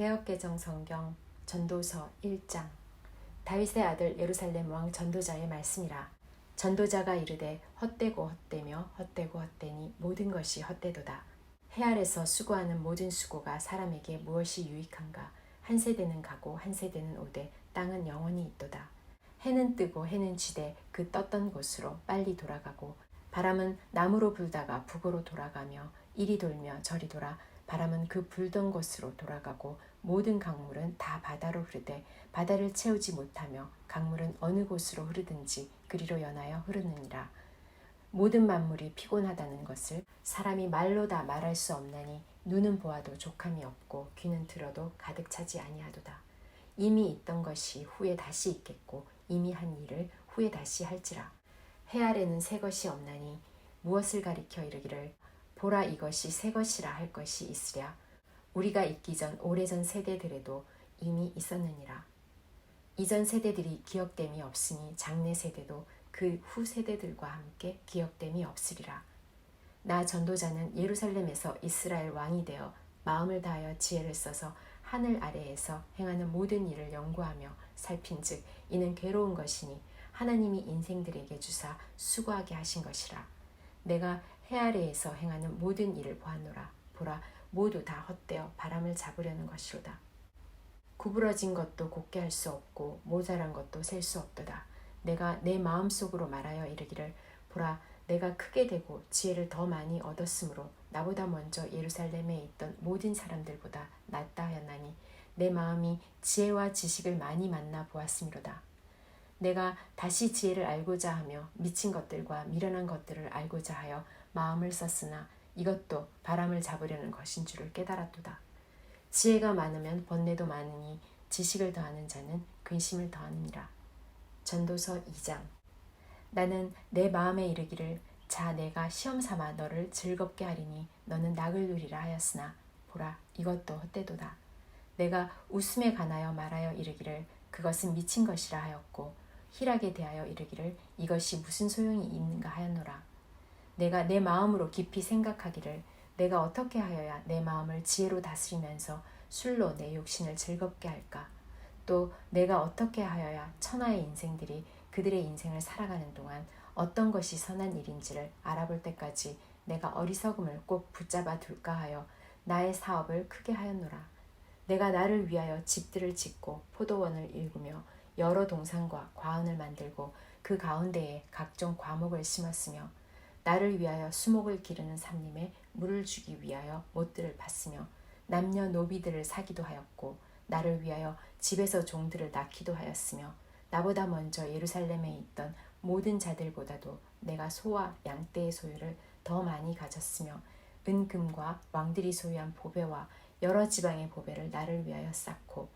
개혁개정 성경 전도서 1장. 다윗의 아들 예루살렘 왕 전도자의 말씀이라. 전도자가 이르되 헛되고 헛되며 헛되고 헛되니 모든 것이 헛되도다. 해 아래서 수고하는 모든 수고가 사람에게 무엇이 유익한가? 한 세대는 가고 한 세대는 오되 땅은 영원히 있도다. 해는 뜨고 해는 지되 그 떴던 곳으로 빨리 돌아가고 바람은 남으로 불다가 북으로 돌아가며 이리 돌며 저리 돌아 바람은 그 불던 곳으로 돌아가고 모든 강물은 다 바다로 흐르되 바다를 채우지 못하며 강물은 어느 곳으로 흐르든지 그리로 연하여 흐르느니라. 모든 만물이 피곤하다는 것을 사람이 말로 다 말할 수 없나니 눈은 보아도 족함이 없고 귀는 들어도 가득 차지 아니하도다. 이미 있던 것이 후에 다시 있겠고 이미 한 일을 후에 다시 할지라. 해 아래는 새 것이 없나니 무엇을 가리켜 이르기를 보라 이것이 새 것이라 할 것이 있으랴. 우리가 있기 전 오래전 세대들에도 이미 있었느니라. 이전 세대들이 기억됨이 없으니 장래 세대도 그 후 세대들과 함께 기억됨이 없으리라. 나 전도자는 예루살렘에서 이스라엘 왕이 되어 마음을 다하여 지혜를 써서 하늘 아래에서 행하는 모든 일을 연구하며 살핀즉 이는 괴로운 것이니 하나님이 인생들에게 주사 수고하게 하신 것이라. 내가 해 아래에서 행하는 모든 일을 보았노라. 보라 모두 다 헛되어 바람을 잡으려는 것이로다. 구부러진 것도 곱게 할 수 없고 모자란 것도 셀 수 없도다. 내가 내 마음속으로 말하여 이르기를 보라 내가 크게 되고 지혜를 더 많이 얻었으므로 나보다 먼저 예루살렘에 있던 모든 사람들보다 낫다 하였나니 내 마음이 지혜와 지식을 많이 만나 보았음이로다. 내가 다시 지혜를 알고자 하며 미친 것들과 미련한 것들을 알고자 하여 마음을 썼으나 이것도 바람을 잡으려는 것인 줄을 깨달았도다. 지혜가 많으면 번뇌도 많으니 지식을 더하는 자는 근심을 더하느니라. 전도서 2장 나는 내 마음에 이르기를 자 내가 시험 삼아 너를 즐겁게 하리니 너는 낙을 누리라 하였으나 보라 이것도 헛되도다. 내가 웃음에 관하여 말하여 이르기를 그것은 미친 것이라 하였고 희락에 대하여 이르기를 이것이 무슨 소용이 있는가 하였노라. 내가 내 마음으로 깊이 생각하기를 내가 어떻게 하여야 내 마음을 지혜로 다스리면서 술로 내 욕심을 즐겁게 할까? 또 내가 어떻게 하여야 천하의 인생들이 그들의 인생을 살아가는 동안 어떤 것이 선한 일인지를 알아볼 때까지 내가 어리석음을 꼭 붙잡아 둘까 하여 나의 사업을 크게 하였노라. 내가 나를 위하여 집들을 짓고 포도원을 일구며 여러 동산과 과은을 만들고 그 가운데에 각종 과목을 심었으며 나를 위하여 수목을 기르는 삼림에 물을 주기 위하여 못들을 팠으며 남녀 노비들을 사기도 하였고 나를 위하여 집에서 종들을 낳기도 하였으며 나보다 먼저 예루살렘에 있던 모든 자들보다도 내가 소와 양떼의 소유를 더 많이 가졌으며 은금과 왕들이 소유한 보배와 여러 지방의 보배를 나를 위하여 쌓고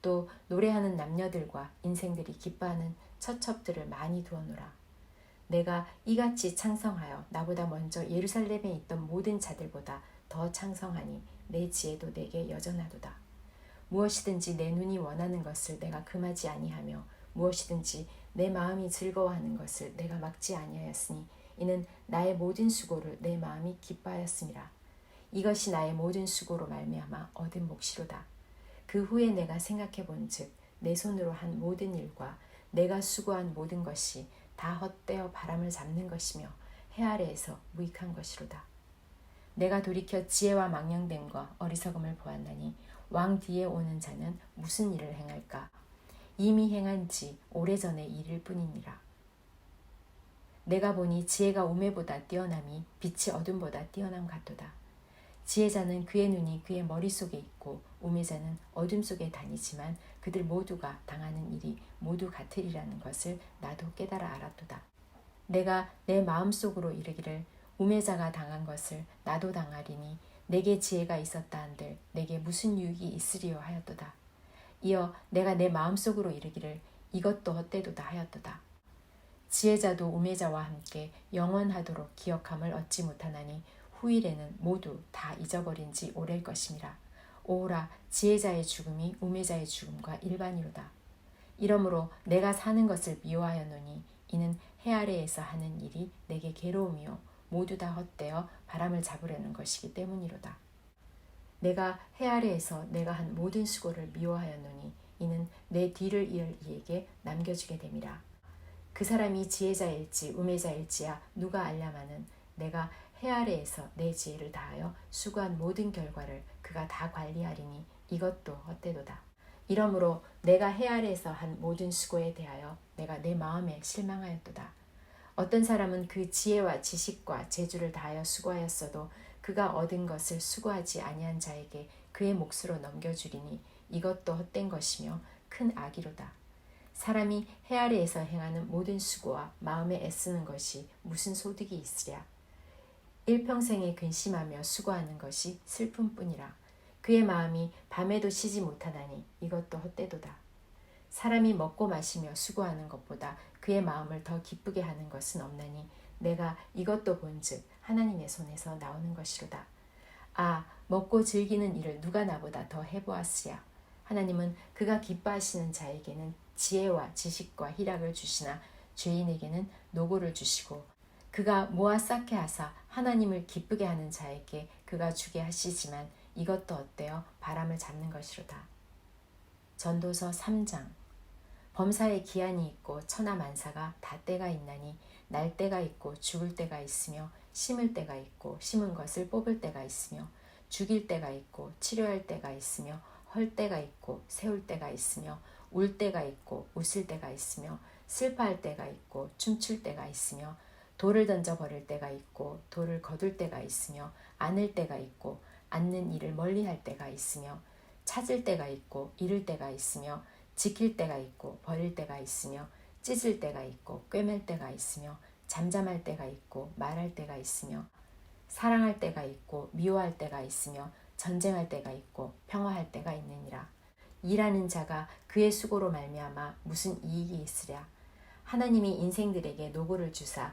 또 노래하는 남녀들과 인생들이 기뻐하는 처첩들을 많이 두었노라. 내가 이같이 창성하여 나보다 먼저 예루살렘에 있던 모든 자들보다 더 창성하니 내 지혜도 내게 여전하도다. 무엇이든지 내 눈이 원하는 것을 내가 금하지 아니하며 무엇이든지 내 마음이 즐거워하는 것을 내가 막지 아니하였으니 이는 나의 모든 수고를 내 마음이 기뻐하였음이라. 이것이 나의 모든 수고로 말미암아 얻은 몫이로다. 그 후에 내가 생각해 본즉 내 손으로 한 모든 일과 내가 수고한 모든 것이 다 헛되어 바람을 잡는 것이며 해 아래에서 무익한 것이로다. 내가 돌이켜 지혜와 망령됨과 어리석음을 보았나니 왕 뒤에 오는 자는 무슨 일을 행할까? 이미 행한 지 오래전의 일일 뿐이니라. 내가 보니 지혜가 우매보다 뛰어남이 빛이 어둠보다 뛰어남 같도다. 지혜자는 그의 눈이 그의 머릿속에 있고 우매자는 어둠 속에 다니지만 그들 모두가 당하는 일이 모두 같으리라는 것을 나도 깨달아 알았도다. 내가 내 마음속으로 이르기를 우매자가 당한 것을 나도 당하리니 내게 지혜가 있었다 한들 내게 무슨 유익이 있으리요 하였도다. 이어 내가 내 마음속으로 이르기를 이것도 헛되도다 하였도다. 지혜자도 우매자와 함께 영원하도록 기억함을 얻지 못하나니 후일에는 모두 다 잊어버린 지 오래일 것임이라. 오라 지혜자의 죽음이 우매자의 죽음과 일반이로다. 이러므로 내가 사는 것을 미워하였노니 이는 해 아래에서 하는 일이 내게 괴로움이요 모두 다 헛되어 바람을 잡으려는 것이기 때문이로다. 내가 해 아래에서 내가 한 모든 수고를 미워하였노니 이는 내 뒤를 이을 이에게 남겨주게 됨이라. 그 사람이 지혜자일지 우매자일지야 누가 알냐마는 내가 해 아래에서 내 지혜를 다하여 수고한 모든 결과를 그가 다 관리하리니 이것도 헛되도다. 이러므로 내가 해 아래에서 한 모든 수고에 대하여 내가 내 마음에 실망하였도다. 어떤 사람은 그 지혜와 지식과 재주를 다하여 수고하였어도 그가 얻은 것을 수고하지 아니한 자에게 그의 몫으로 넘겨주리니 이것도 헛된 것이며 큰 악이로다. 사람이 해 아래에서 행하는 모든 수고와 마음에 애쓰는 것이 무슨 소득이 있으랴. 일평생에 근심하며 수고하는 것이 슬픔뿐이라. 그의 마음이 밤에도 쉬지 못하다니 이것도 헛되도다. 사람이 먹고 마시며 수고하는 것보다 그의 마음을 더 기쁘게 하는 것은 없나니 내가 이것도 본즉 하나님의 손에서 나오는 것이로다. 아, 먹고 즐기는 일을 누가 나보다 더 해보았으랴. 하나님은 그가 기뻐하시는 자에게는 지혜와 지식과 희락을 주시나 죄인에게는 노고를 주시고 그가 모아 쌓게 하사 하나님을 기쁘게 하는 자에게 그가 주게 하시지만 이것도 어때요? 바람을 잡는 것이로다. 전도서 3장 범사에 기한이 있고 천하 만사가 다 때가 있나니 날 때가 있고 죽을 때가 있으며 심을 때가 있고 심은 것을 뽑을 때가 있으며 죽일 때가 있고 치료할 때가 있으며 헐 때가 있고 세울 때가 있으며 울 때가 있고 웃을 때가 있으며 슬퍼할 때가 있고 춤출 때가 있으며 돌을 던져 버릴 때가 있고 돌을 거둘 때가 있으며 안을 때가 있고 앉는 일을 멀리 할 때가 있으며 찾을 때가 있고 잃을 때가 있으며 지킬 때가 있고 버릴 때가 있으며 찢을 때가 있고 꿰맬 때가 있으며 잠잠할 때가 있고 말할 때가 있으며 사랑할 때가 있고 미워할 때가 있으며 전쟁할 때가 있고 평화할 때가 있느니라. 일하는 자가 그의 수고로 말미암아 무슨 이익이 있으랴? 하나님이 인생들에게 노고를 주사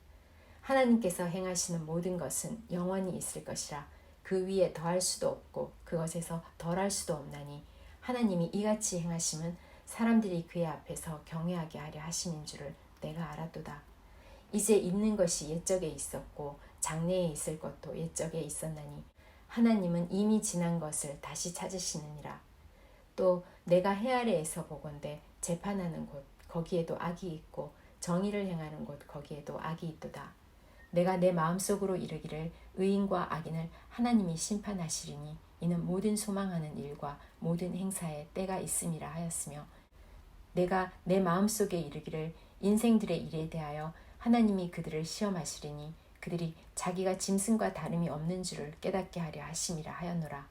하나님께서 행하시는 모든 것은 영원히 있을 것이라 그 위에 더할 수도 없고 그것에서 덜할 수도 없나니 하나님이 이같이 행하심은 사람들이 그의 앞에서 경외하게 하려 하심인 줄을 내가 알았도다. 이제 있는 것이 옛적에 있었고 장래에 있을 것도 옛적에 있었나니 하나님은 이미 지난 것을 다시 찾으시느니라. 또 내가 해 아래에서 보건대 재판하는 곳 거기에도 악이 있고 정의를 행하는 곳 거기에도 악이 있도다. 내가 내 마음속으로 이르기를 의인과 악인을 하나님이 심판하시리니 이는 모든 소망하는 일과 모든 행사에 때가 있음이라 하였으며 내가 내 마음속에 이르기를 인생들의 일에 대하여 하나님이 그들을 시험하시리니 그들이 자기가 짐승과 다름이 없는 줄을 깨닫게 하려 하심이라 하였노라.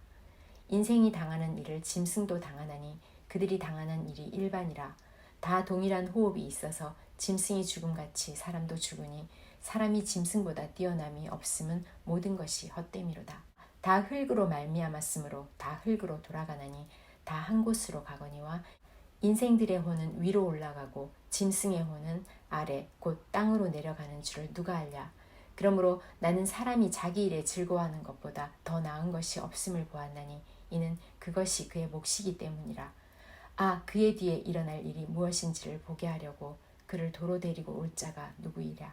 인생이 당하는 일을 짐승도 당하나니 그들이 당하는 일이 일반이라. 다 동일한 호흡이 있어서 짐승이 죽음같이 사람도 죽으니 사람이 짐승보다 뛰어남이 없음은 모든 것이 헛됨이로다. 다 흙으로 말미암았으므로 다 흙으로 돌아가나니 다 한 곳으로 가거니와 인생들의 혼은 위로 올라가고 짐승의 혼은 아래 곧 땅으로 내려가는 줄을 누가 알랴. 그러므로 나는 사람이 자기 일에 즐거워하는 것보다 더 나은 것이 없음을 보았나니 이는 그것이 그의 몫이기 때문이라. 아 그의 뒤에 일어날 일이 무엇인지를 보게 하려고 그를 도로 데리고 올 자가 누구이랴.